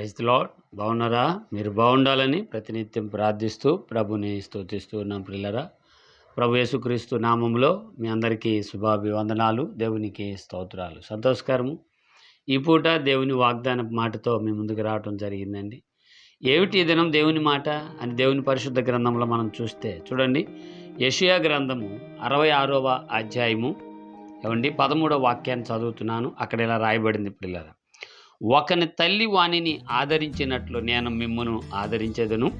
Praise lord బాగున్నారా? మీరు బాగుండాలని ప్రతినిత్యం ప్రార్థిస్తూ ప్రభుని స్థుతిస్తూ ఉన్నాం పిల్లరా ప్రభు యేసుక్రీస్తు నామంలో మీ అందరికీ శుభాభివందనాలు దేవునికి స్తోత్రాలు. సంతోషకరము. ఈ పూట దేవుని వాగ్దాన మాటతో మీ ముందుకు రావటం జరిగిందండి. ఏమిటి ఈ దినం దేవుని మాట అని దేవుని పరిశుద్ధ గ్రంథంలో మనం చూస్తే చూడండి. యషియా గ్రంథము అరవై ఆరవ అధ్యాయము. ఏమండి? పదమూడవ వాక్యాన్ని చదువుతున్నాను. అక్కడ ఇలా రాయబడింది పిల్లరా ఒకని తల్లి వాణిని ఆదరించినట్లు నేను మిమ్మును ఆదరించేదను.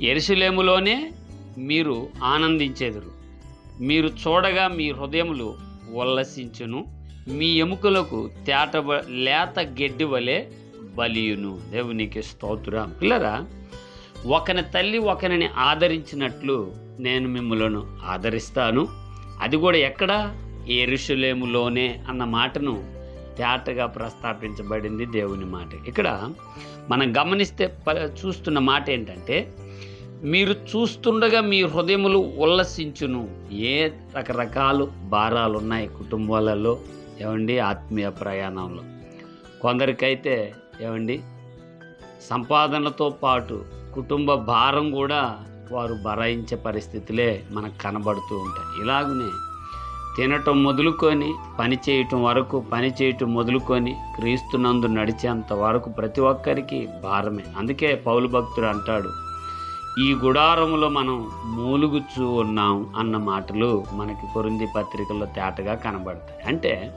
ఎరుసలేములోనే మీరు ఆనందించేదరు. మీరు చూడగా మీ హృదయములు ఉల్లసించును. మీ ఎముకలకు తేట లేత గెడ్డి వలె బలియును. దేవునికి స్తోత్రం. పిల్లరా ఒకని తల్లి ఒకరిని ఆదరించినట్లు నేను మిమ్మలను ఆదరిస్తాను. అది కూడా ఎక్కడ? ఎరుషులేములోనే అన్న మాటను తేటగా ప్రస్తాపించబడింది దేవుని మాట. ఇక్కడ మనం గమనిస్తే ప- చూస్తున్న మాట ఏంటంటే మీరు చూస్తుండగా మీ హృదయములు ఉల్లసించును. ఏ రకరకాలు భారాలు ఉన్నాయి కుటుంబాలలో? ఏమండి? ఆత్మీయ ప్రయాణంలో. కొందరికైతే ఏమండి? సంపాదనతో పాటు కుటుంబ భారం కూడా వారు భరాయించే పరిస్థితులే మనకు కనబడుతూ ఉంటాయి. ఇలాగనే తినటం మొదలుకొని పని చేయటం వరకు పని చేయటం మొదలుకొని క్రీస్తునందు నడిచేంత వరకు ప్రతి ఒక్కరికి భారమే. అందుకే పౌలు భక్తుడు అంటాడు ఈ గుడారంలో మనం మూలుగుచూ ఉన్నాం అన్న మాటలు మనకి కొరింది పత్రికల్లో తేటగా కనబడతాయి. అంటే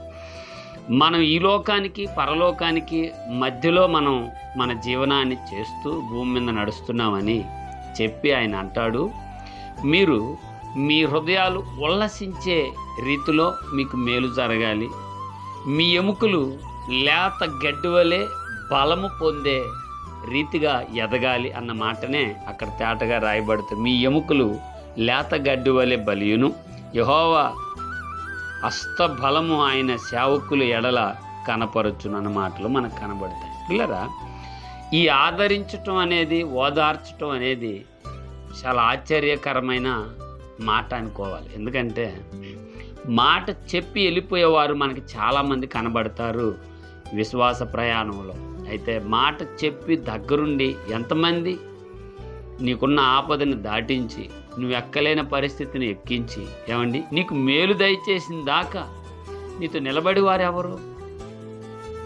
మనం ఈ లోకానికి పరలోకానికి మధ్యలో మనం మన జీవనాన్ని చేస్తూ భూమి మీద నడుస్తున్నామని చెప్పి ఆయన అంటాడు మీరు మీ హృదయాలు ఉల్లసించే రీతిలో మీకు మేలు జరగాలి. మీ ఎముకలు లేత గడ్డి వలె బలము పొందే రీతిగా ఎదగాలి అన్న మాటనే అక్కడ తేటగా రాయబడుతుంది. మీ ఎముకలు లేత గడ్డి వలె బలియును. యహోవా అస్తబలము ఆయన సేవకులు ఎడల కనపరచును అన్న మాటలు మనకు కనబడతాయి. పిల్లరా ఈ ఆదరించటం అనేది ఓదార్చటం అనేది చాలా ఆశ్చర్యకరమైన మాట అనుకోవాలి. ఎందుకంటే మాట చెప్పి వెళ్ళిపోయేవారు మనకి చాలామంది కనబడతారు విశ్వాస ప్రయాణంలో. అయితే మాట చెప్పి దగ్గరుండి ఎంతమంది నీకున్న ఆపదను దాటించి నువ్వు ఎక్కలేని పరిస్థితిని ఎక్కించి ఏమండి? నీకు మేలు దయచేసిన దాకా నీతో నిలబడి వారు ఎవరు?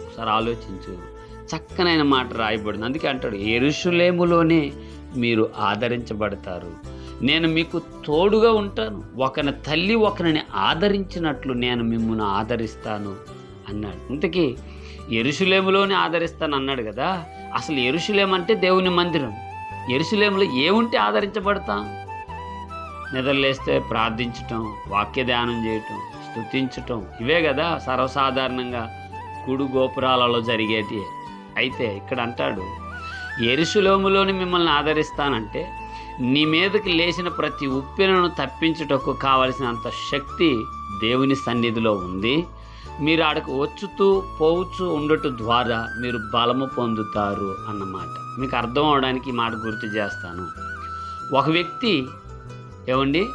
ఒకసారి ఆలోచించు. చక్కనైన మాట రాయబడింది. అందుకే అంటాడు ఎరుషులేములోనే మీరు ఆదరించబడతారు. నేను మీకు తోడుగా ఉంటాను. ఒకని తల్లి ఒకరిని ఆదరించినట్లు నేను మిమ్మల్ని ఆదరిస్తాను అన్నాడు. ఇంతకీ ఎరుషులేములోనే ఆదరిస్తాను అన్నాడు కదా. అసలు ఎరుషులేం అంటే దేవుని మందిరం. ఎరుసలేములో ఏముంటే ఆదరించబడతాం? నిద్రలేస్తే ప్రార్థించటం వాక్య ధ్యానం చేయటం స్తుతించటం ఇవే కదా సర్వసాధారణంగా కుడు గోపురాలలో జరిగేది అయితే ఇక్కడ అంటాడు ఎరుసలేములోని మిమ్మల్ని ఆదరిస్తానంటే నీ మీదకి లేచిన ప్రతి ఉప్పెనను తప్పించుటకు కావలసినంత శక్తి దేవుని సన్నిధిలో ఉంది. మీరు ఆడకు వచ్చుతూ పోవచ్చు ఉండటం ద్వారా మీరు బలము పొందుతారు అన్నమాట. మీకు అర్థం అవడానికి ఈ మాట గుర్తు చేస్తాను. ఒక వ్యక్తి ఏమండి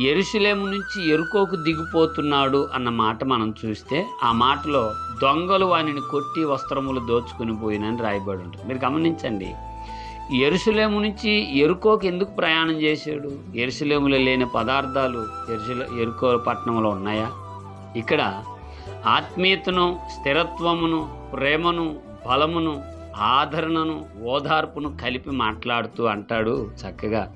ఎరుశలేము నుంచి ఎరుకోకు దిగిపోతున్నాడు అన్న మాట మనం చూస్తే ఆ మాటలో దొంగలు వానిని కొట్టి వస్త్రములు దోచుకుని పోయినని రాయబడి ఉంటుంది. మీరు గమనించండి ఎరుసలేము నుంచి ఎరుకోకు ఎందుకు ప్రయాణం చేశాడు? ఎరుసలేములో లేని పదార్థాలు ఎరుసల ఎరుకో పట్టణంలో ఉన్నాయా? ఇక్కడ ఆత్మీయతను స్థిరత్వమును ప్రేమను బలమును ఆదరణను ఓదార్పును కలిపి మాట్లాడుతూ అంటాడు చక్కగా.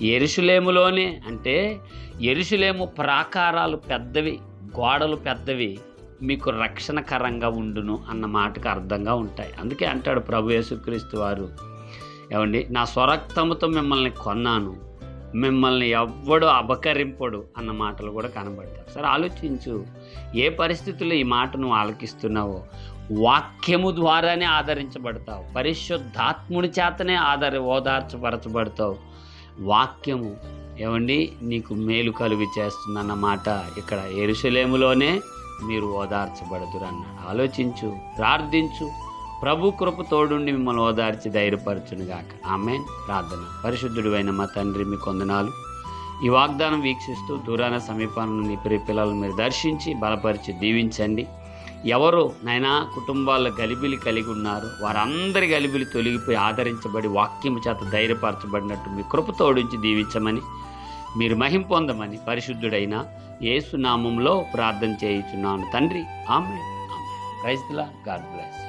ఎరుసలేములోనే అంటే ఎరుసలేము ప్రాకారాలు పెద్దవి గోడలు పెద్దవి మీకు రక్షణకరంగా ఉండును అన్న మాటకు అర్థంగా ఉంటాయి. అందుకే అంటాడు ప్రభు యేసుక్రీస్తు వారు. ఏమండి? నా స్వరక్తముతో మిమ్మల్ని కొన్నాను. మిమ్మల్ని ఎవ్వడు అపకరింపడు అన్న మాటలు కూడా కనబడతాయి. సరే ఆలోచించు. ఏ పరిస్థితుల్లో ఈ మాట నువ్వు ఆలకిస్తున్నావో? వాక్యము ద్వారానే ఆదరించబడతావు. పరిశుద్ధాత్ముడి చేతనే ఆదరి ఓదార్చపరచబడతావు. వాక్యము ఏమండి? నీకు మేలు కలుగు చేస్తుందన్న మాట ఇక్కడ ఎరుసలేములోనే మీరు ఓదార్చబడదురు అన్నాడు ఆలోచించు ప్రార్థించు. ప్రభు కృప తోడుండి మిమ్మల్ని ఓదార్చి ధైర్యపరచునుగాక. ఆమె ప్రార్థన. పరిశుద్ధుడు అయిన మా తండ్రి మీ కొందనాలు ఈ వాగ్దానం వీక్షిస్తూ దూరాన సమీపాలను నీ ప్రియ పిల్లలను మీరు దర్శించి బలపరిచి దీవించండి. ఎవరు నైనా కుటుంబాల్లో గలిబిలి కలిగి ఉన్నారు వారందరి గలిబిలి తొలగిపోయి ఆదరించబడి వాక్యము చేత ధైర్యపరచబడినట్టు మీ కృప తోడించి దీవించమని మీరు మహిం పొందమని పరిశుద్ధుడైన ఏసునామంలో ప్రార్థన చేయుచున్నాను. తండ్రి ఆమె ఆమె ప్రైజ్లా గాడ్ బ్లెస్.